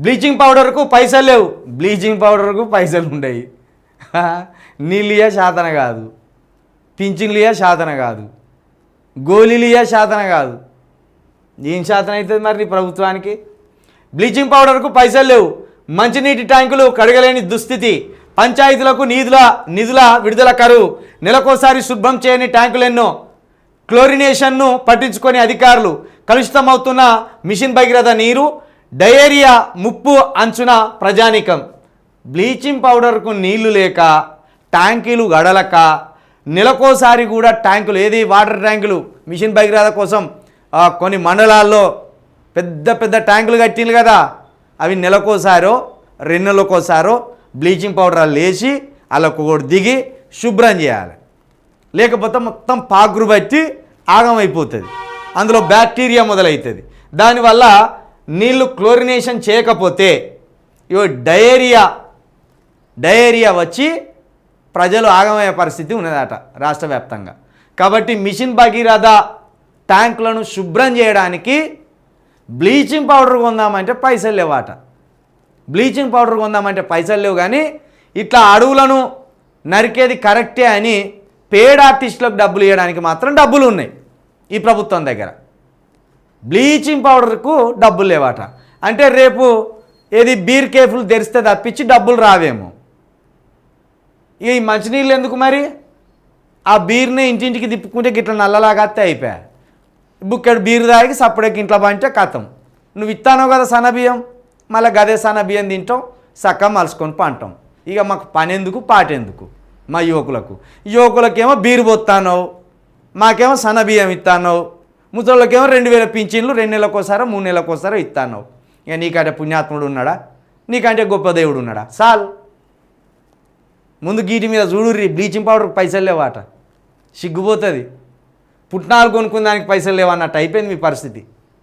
Bleaching పౌడర్కు పైసలు లేవు. Bleaching పౌడర్కు పైసలు ఉండయి. నీళ్ళియా శాతన కాదు. పింఛన్లియా శాతన కాదు. గోళీలియా శాతన కాదు. ఏం శాతం అవుతుంది మరి నీ ప్రభుత్వానికి? బ్లీచింగ్ పౌడర్కు పైసలు లేవు. మంచినీటి ట్యాంకులు కడగలేని దుస్థితి. పంచాయతీలకు నిధుల నిధుల విడుదల కరువు. నెలకోసారి శుభ్రం చేయని ట్యాంకులెన్నో క్లోరినేషన్ను పట్టించుకొని అధికారులు. కలుషితమవుతున్న మిషన్ భగీరథ నీరు డయేరియా ముప్పు అంచున ప్రజానికం. బ్లీచింగ్ పౌడర్కు నీళ్ళు లేక ట్యాంకీలు గడలక నెలకోసారి కూడా ట్యాంకులు ఏది వాటర్ ట్యాంకులు మిషన్ భగీరథ కోసం కొన్ని మండలాల్లో పెద్ద పెద్ద ట్యాంకులు కట్టిండ్రు కదా. అవి నెలకోసారో రెండు బ్లీచింగ్ పౌడర్ లేచి అలా ఒకటి దిగి శుభ్రం చేయాలి. లేకపోతే మొత్తం పాకురు బట్టి ఆగమైపోతుంది. అందులో బ్యాక్టీరియా మొదలవుతుంది దానివల్ల నీళ్ళు క్లోరినేషన్ చేయకపోతే ఇవి డయేరియా డయేరియా వచ్చి ప్రజలు ఆగమయ్యే పరిస్థితి ఉన్నదట రాష్ట్ర వ్యాప్తంగా కాబట్టి మిషన్ భగీరథ ట్యాంకులను శుభ్రం చేయడానికి బ్లీచింగ్ పౌడర్ కొందామంటే పైసలు లేవాట. బ్లీచింగ్ పౌడర్ కొందామంటే పైసలు లేవు కానీ ఇట్లా అడవులను నరికేది కరెక్టే అని పేడ్ ఆర్టిస్టులకు డబ్బులు ఇవ్వడానికి మాత్రం డబ్బులు ఉన్నాయి ఈ ప్రభుత్వం దగ్గర. బ్లీచింగ్ పౌడర్కు డబ్బులు లేవాట. అంటే రేపు ఏది బీర్ కేఫ్లు తెరిస్తే తప్పించి డబ్బులు రావేమో. ఇక ఈ మంచినీళ్ళు ఎందుకు మరి? ఆ బీర్ని ఇంటింటికి తిప్పుకుంటే గిట్ల నల్లలాగా అయిపోయా. బుక్కెడు బీర్ తాగి సప్పుడేకి ఇంట్లో పంటే కథం. నువ్వు ఇస్తానో కదా సనబియ్యం మళ్ళీ గదే సనబియ్యం తింటాం సక్క మలుసుకొని పంటాం. ఇక మాకు పనేందుకు పాటెందుకు? మా యువకులకు. యువకులకేమో బీరు పోతానో మాకేమో సనబియ్యం ఇస్తానో ముసళ్ళకేమో రెండు వేల పింఛన్లు రెండు నెలలకోసారో మూడు నెలలకోసారో ఇస్తాను ఇక నీకంటే పుణ్యాత్ముడు ఉన్నాడా? నీకంటే గొప్ప దేవుడు ఉన్నాడా? సాల్. ముందు గీటి మీద చూడుర్రి బ్లీచింగ్ పౌడర్ పైసలు లేవాట. సిగ్గుపోతుంది. పుట్నాలు కొనుక్కున్న దానికి పైసలు లేవన్నట్టు అయిపోయింది మీ పరిస్థితి.